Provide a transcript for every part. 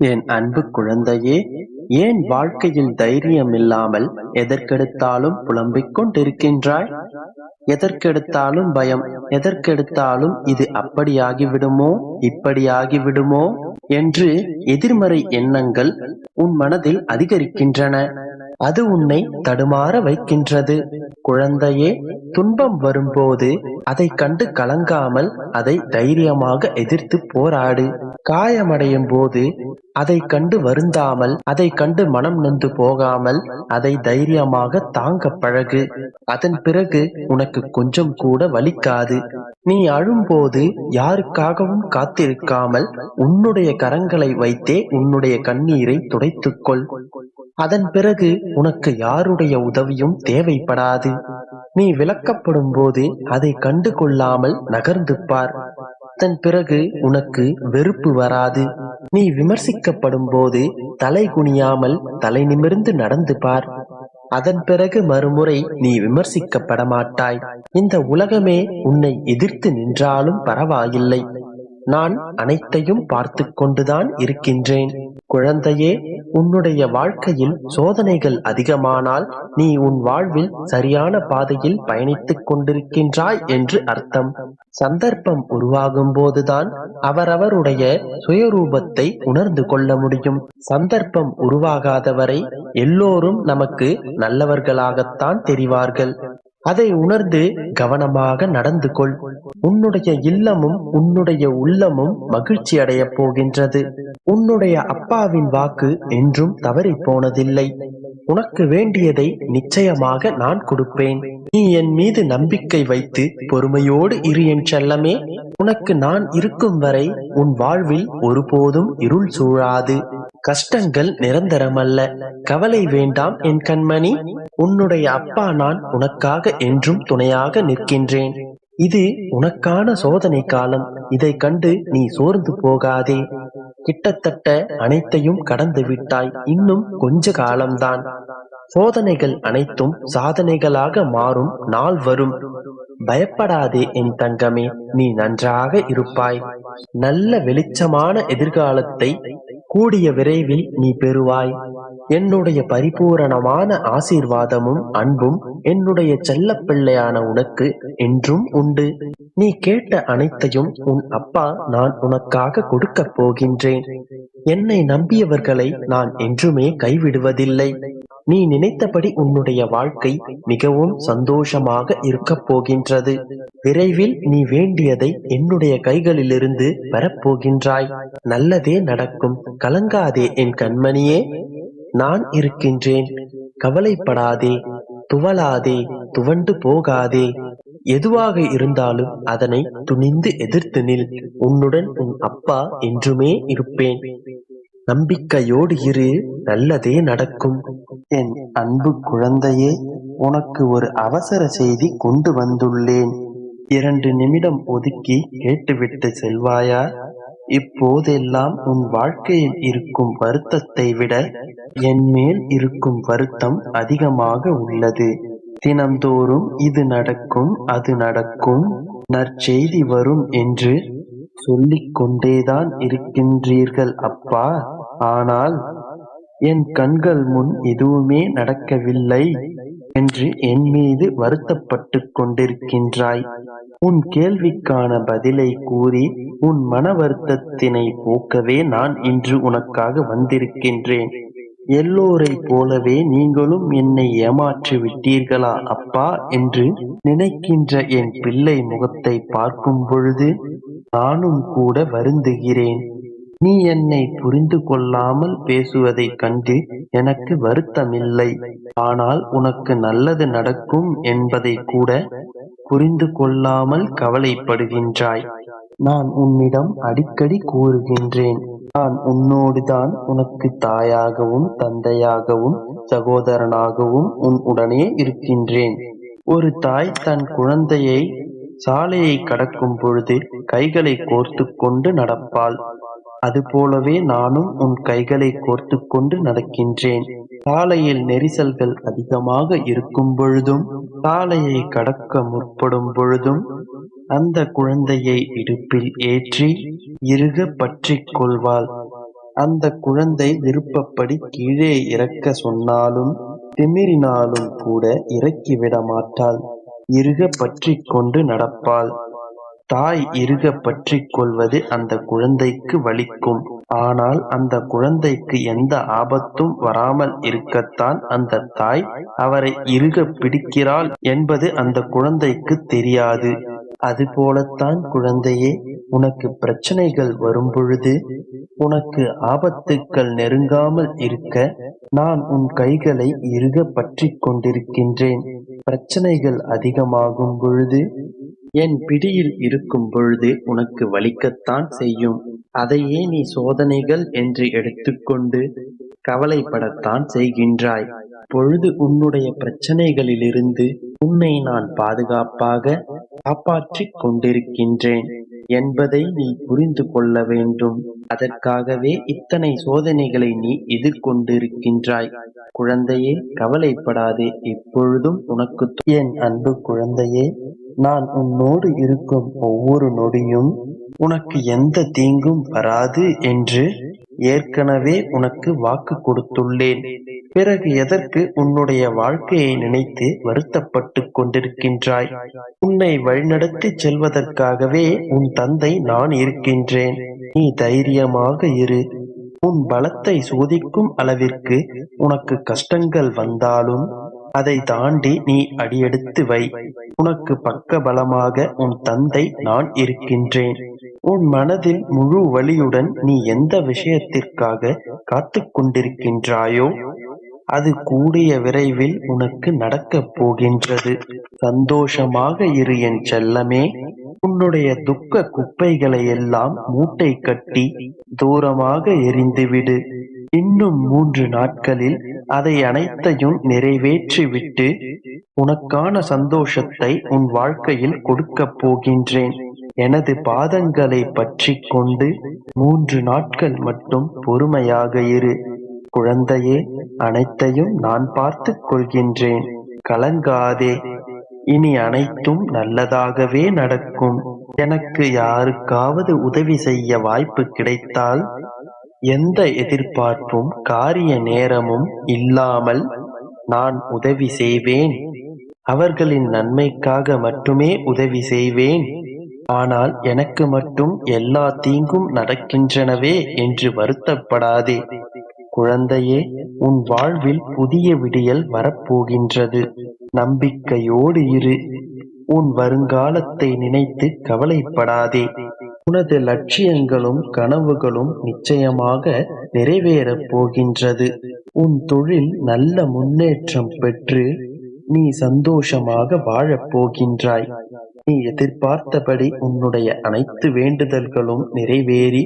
என் அன்பு குழந்தையே ஏன் வாழ்க்கையில் தைரியம் இல்லாமல் எதற்கெடுத்தாலும் புலம்பிக் கொண்டிருக்கின்றாய்? எதற்கெடுத்தாலும் பயம் எதற்கெடுத்தாலும் இது அப்படியாகிவிடுமோ இப்படியாகிவிடுமோ என்று எதிர்மறை எண்ணங்கள் உன் மனதில் அதிகரிக்கின்றன. அது உன்னை தடுமாற வைக்கின்றது. குழந்தையே துன்பம் வரும்போது அதை கண்டு கலங்காமல் அதை தைரியமாக எதிர்த்து போராடு. காயமடையும் போது அதை கண்டு வருந்தாமல் அதை கண்டு மனம் நொந்து போகாமல் அதை தைரியமாக தாங்க பழகு. அதன் பிறகு உனக்கு கொஞ்சம் கூட வலிக்காது. நீ அழும்போது யாருக்காகவும் காத்திருக்காமல் உன்னுடைய கரங்களை வைத்தே உன்னுடைய கண்ணீரை துடைத்துக்கொள். அதன் பிறகு உனக்கு யாருடைய உதவியும் தேவைப்படாது. நீ விளக்கப்படும் போது அதை கண்டு கொள்ளாமல் நகர்ந்து பார் அதன் பிறகு உனக்கு வெறுப்பு வராது. நீ விமர்சிக்கப்படும் போது தலை குனியாமல் தலை நிமிர்ந்து நடந்து பார் அதன் பிறகு மறுமுறை நீ விமர்சிக்கப்பட மாட்டாய் இந்த உலகமே உன்னை எதிர்த்து நின்றாலும் பரவாயில்லை. நான் அனைத்தையும் பார்த்து கொண்டுதான் இருக்கின்றேன். குழந்தையே உன்னுடைய வாழ்க்கையில் சோதனைகள் அதிகமானால் நீ உன் வாழ்வில் சரியான பாதையில் பயணித்துக் கொண்டிருக்கின்றாய் என்று அர்த்தம். சந்தர்ப்பம் உருவாகும் போதுதான் அவரவருடைய சுயரூபத்தை உணர்ந்து கொள்ள முடியும். சந்தர்ப்பம் உருவாகாதவரை எல்லோரும் நமக்கு நல்லவர்களாகத்தான் தெரிவார்கள். அதை உணர்ந்து கவனமாக நடந்து கொள். உன்னுடைய இல்லமும் உன்னுடைய உள்ளமும் மகிழ்ச்சி அடைய போகின்றது. உன்னுடைய அப்பாவின் வாக்கு என்றும் தவறி போனதில்லை. உனக்கு வேண்டியதை நிச்சயமாக நான் கொடுப்பேன். நீ என் மீது நம்பிக்கை வைத்து பொறுமையோடு இரு என் செல்லமே. உனக்கு நான் இருக்கும் வரை உன் வாழ்வில் ஒருபோதும் இருள் சூழாது. கஷ்டங்கள் நிரந்தரமல்ல. கவலை வேண்டாம் என் கண்மணி. உன்னுடைய அப்பா நான் உனக்காக என்றும் துணையாக நிற்கின்றேன். இது உனக்கான சோதனை காலம். இதை கண்டு நீ சோர்ந்து போகாதே. கிட்டத்தட்ட அனைத்தையும் கடந்து விட்டாய். இன்னும் கொஞ்ச காலம்தான். சோதனைகள் அனைத்தும் சாதனைகளாக மாறும் நாள் வரும். பயப்படாதே என் தங்கமே நீ நன்றாக இருப்பாய். நல்ல வெளிச்சமான எதிர்காலத்தை கூடிய விரைவில் நீ பெறுவாய். என்னுடைய பரிபூரணமான ஆசீர்வாதமும் அன்பும் என்னுடைய செல்ல பிள்ளையான உனக்கு என்றும் உண்டு. நீ கேட்ட அனைத்தையும் உன் அப்பா நான் உனக்காக கொடுக்கப் போகின்றேன். என்னை நம்பியவர்களை நான் என்றுமே கைவிடுவதில்லை. நீ நினைத்தபடி உன்னுடைய வாழ்க்கை மிகவும் சந்தோஷமாக இருக்கப் போகின்றது. விரைவில் நீ வேண்டியதை என்னுடைய கைகளிலிருந்து பெறப்போகின்றாய் நல்லதே நடக்கும். கலங்காதே என் கண்மணியே. நான் இருக்கின்றேன். கவலைப்படாதே. துவளாதே. துவண்டு போகாதே. எதுவாக இருந்தாலும் அதனை துணிந்து எதிர்த்து நில். உன்னுடன் உன் அப்பா என்றுமே இருப்பேன். நம்பிக்கையோடு இரு. நல்லதே நடக்கும். என் அன்பு குழந்தையே உனக்கு ஒரு அவசர செய்தி கொண்டு வந்துள்ளேன். இரண்டு நிமிடம் ஒதுக்கி கேட்டுவிட்டு செல்வாயா? இப்போதெல்லாம் உன் வாழ்க்கையில் இருக்கும் வருத்தத்தை விட என் மேல் இருக்கும் வருத்தம் அதிகமாக உள்ளது. தினம்தோறும் இது நடக்கும் அது நடக்கும். நற்செய்தி வரும் என்று சொல்லிக் கொண்டேதான் இருக்கின்றீர்கள் அப்பா. ஆனால் என் கண்கள் முன் எதுவுமே நடக்கவில்லை என்று என் மீது வருத்தப்பட்டு கொண்டிருக்கின்றாய். உன் கேள்விக்கான பதிலை கூறி உன் மன வருத்தத்தினை போக்கவே நான் இன்று உனக்காக வந்திருக்கின்றேன். எல்லோரை போலவே நீங்களும் என்னை ஏமாற்றி விட்டீர்களா அப்பா என்று நினைக்கின்ற என் பிள்ளை முகத்தை பார்க்கும் பொழுது நானும் கூட வருந்துகிறேன். நீ என்னை புரிந்து கொள்ளாமல் பேசுவதைக் கண்டு எனக்கு வருத்தமில்லை. ஆனால் உனக்கு நல்லது நடக்கும் என்பதை கூட புரிந்து கொள்ளாமல் கவலைப்படுகின்றாய். நான் உன்னிடம் அடிக்கடி கூறுகின்றேன். நான் உன்னோடுதான் உனக்கு தாயாகவும் தந்தையாகவும் சகோதரனாகவும் உன் உடனே இருக்கின்றேன். ஒரு தாய் தன் குழந்தையை சாலையை கடக்கும் பொழுது கைகளை கோர்த்து கொண்டு நடப்பாள். அதுபோலவே நானும் உன் கைகளை கோர்த்து கொண்டு நடக்கின்றேன். சாலையில் நெரிசல்கள் அதிகமாக இருக்கும் பொழுதும் சாலையை கடக்க முற்படும் பொழுதும் அந்த குழந்தையை இடுப்பில் ஏற்றி இறுக பற்றிக் கொள்வாள். அந்த குழந்தை விருப்பப்படி கீழே இறக்க சொன்னாலும் திமிரினாலும் கூட இறக்கிவிட மாட்டாள் இறுக பற்றிக் கொண்டு நடப்பாள். தாய் இறுகப் பற்றிக் கொள்வது அந்த குழந்தைக்கு வலிக்கும். ஆனால் அந்த குழந்தைக்கு எந்த ஆபத்தும் வராமல் இருக்கத்தான் அந்த தாய் அவரை இறுக பிடிக்கிறாள் என்பது அந்த குழந்தைக்கு தெரியாது. அதுபோலத்தான் குழந்தையே உனக்கு பிரச்சனைகள் வரும்பொழுது உனக்கு ஆபத்துக்கள் நெருங்காமல் இருக்க நான் உன் கைகளை இறுகப் பற்றிக் கொண்டிருக்கின்றேன். பிரச்சனைகள் அதிகமாகும் பொழுது என் பிடியில் இருக்கும் பொழுது உனக்கு வலிக்கத்தான் செய்யும். அதையே நீ சோதனைகள் என்று எடுத்துக்கொண்டு கவலைப்படத்தான் செய்கின்றாய். பொழுது உன்னுடைய பிரச்சனைகளிலிருந்து உன்னை நான் பாதுகாப்பாக காப்பாற்றிக் கொண்டிருக்கின்றேன் என்பதை நீ புரிந்து கொள்ள வேண்டும். அதற்காகவே இத்தனை சோதனைகளை நீ எதிர்கொண்டிருக்கின்றாய். குழந்தையே கவலைப்படாதே. இப்பொழுதும் உனக்கு என் அன்பு குழந்தையே நான் உன்னோடு இருக்கும் ஒவ்வொரு நொடியும் உனக்கு எந்த தீங்கும் வராது என்று ஏற்கனவே உனக்கு வாக்கு கொடுத்துள்ளேன். பிறகு எதற்கு உன்னுடைய வாழ்க்கையை நினைத்து வருத்தப்பட்டு கொண்டிருக்கின்றாய்? உன்னை வழிநடத்தி செல்வதற்காகவே உன் தந்தை நான் இருக்கின்றேன். நீ தைரியமாக இரு. உன் பலத்தை சோதிக்கும் அளவிற்கு உனக்கு கஷ்டங்கள் வந்தாலும் அதை தாண்டி நீ அடியெடுத்து வை. உனக்கு பக்க பலமாக உன் தந்தை நான் இருக்கின்றேன். உன் மனதில் முழு வலியுடன் நீ எந்த விஷயத்திற்காக காத்து கொண்டிருக்கின்றாயோ அது கூடிய விரைவில் உனக்கு நடக்கப் போகின்றது. சந்தோஷமாக இரு என் செல்லமே. உன்னுடைய துக்க குப்பைகளை எல்லாம் மூட்டை கட்டி தூரமாக எரிந்துவிடு. இன்னும் மூன்று நாட்களில் அதை அனைத்தையும் நிறைவேற்றிவிட்டு உனக்கான சந்தோஷத்தை உன் வாழ்க்கையில் கொடுக்கப் போகின்றேன். எனது பாதங்களை பற்றி கொண்டு மூன்று நாட்கள் மட்டும் பொறுமையாக இரு. குழந்தையே அனைத்தையும் நான் பார்த்து கொள்கின்றேன். கலங்காதே. இனி அனைத்தும் நல்லதாகவே நடக்கும். எனக்கு யாருக்காவது உதவி செய்ய வாய்ப்பு கிடைத்தால் எந்த எதிர்பார்ப்பும் காரிய நேரமும் இல்லாமல் நான் உதவி செய்வேன். அவர்களின் நன்மைக்காக மட்டுமே உதவி செய்வேன். ஆனால் எனக்கு மட்டும் எல்லா தீங்கும் நடக்கின்றனவே என்று வருத்தப்படாதே. குழந்தையே உன் வாழ்வில் புதிய விடியல் வரப்போகின்றது. நம்பிக்கையோடு இரு. உன் வருங்காலத்தை நினைத்து கவலைப்படாதே. உனது லட்சியங்களும் கனவுகளும் நிச்சயமாக நிறைவேறப் போகின்றது. உன் தொழில் நல்ல முன்னேற்றம் பெற்று நீ சந்தோஷமாக வாழப் போகின்றாய். நீ எதிர்பார்த்தபடி உன்னுடைய அனைத்து வேண்டுதல்களும் நிறைவேறி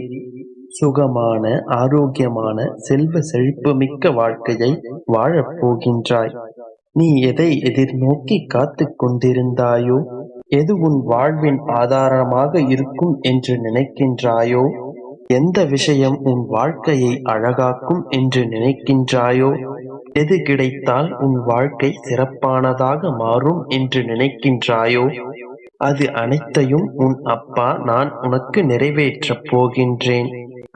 சுகமான ஆரோக்கியமான செல்வ செழிப்பு மிக்க வாழ்க்கையை வாழப் போகின்றாய். நீ எதை எதிர்நோக்கி காத்து கொண்டிருந்தாயோ எது உன் வாழ்வின் ஆதாரமாக இருக்கும் என்று நினைக்கின்றாயோ? எந்த விஷயம் உன் வாழ்க்கையை அழகாக்கும் என்று நினைக்கின்றாயோ? எது கிடைத்தால் உன் வாழ்க்கை சிறப்பானதாக மாறும் என்று நினைக்கின்றாயோ? அது அனைத்தையும் உன் அப்பா நான் உனக்கு நிறைவேற்றப் போகின்றேன்.